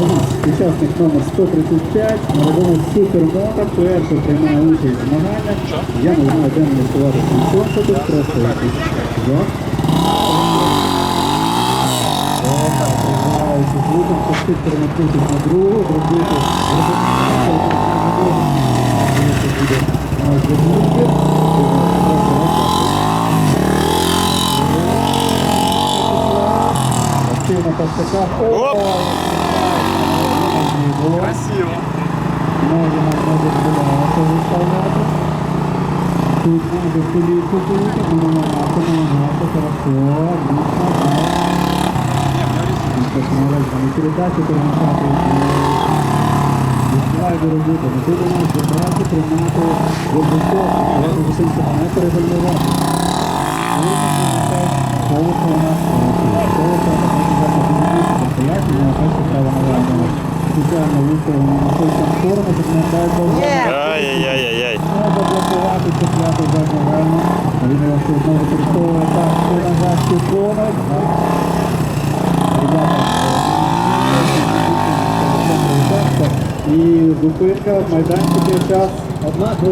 У нас учасник номер 135, народина супермота, перший приймає участь в змаганнях. Я не знаю, де мені сховати телефон, що тут просто якийсь звуком, почти перемикнутися на другу. Оп! О! Можемо може багато виставляти. Тут буде куліку бути, намагати, намагати, хорошо, дійсно, передачу перемагати. Роботи, не ти думаєш, забрати, приймати, роботу, але зусимся не перегальмувати. Колесо у нас, колесо у нас гарно підійдеться, стоять, і на перше право наведено. Спеціально виставлено на той сам сторону, щоб не Заблокувати цепляти задню гальму. Він його все одно використовує так, що назад. Ребята, і зупинка, майданчики час. Одна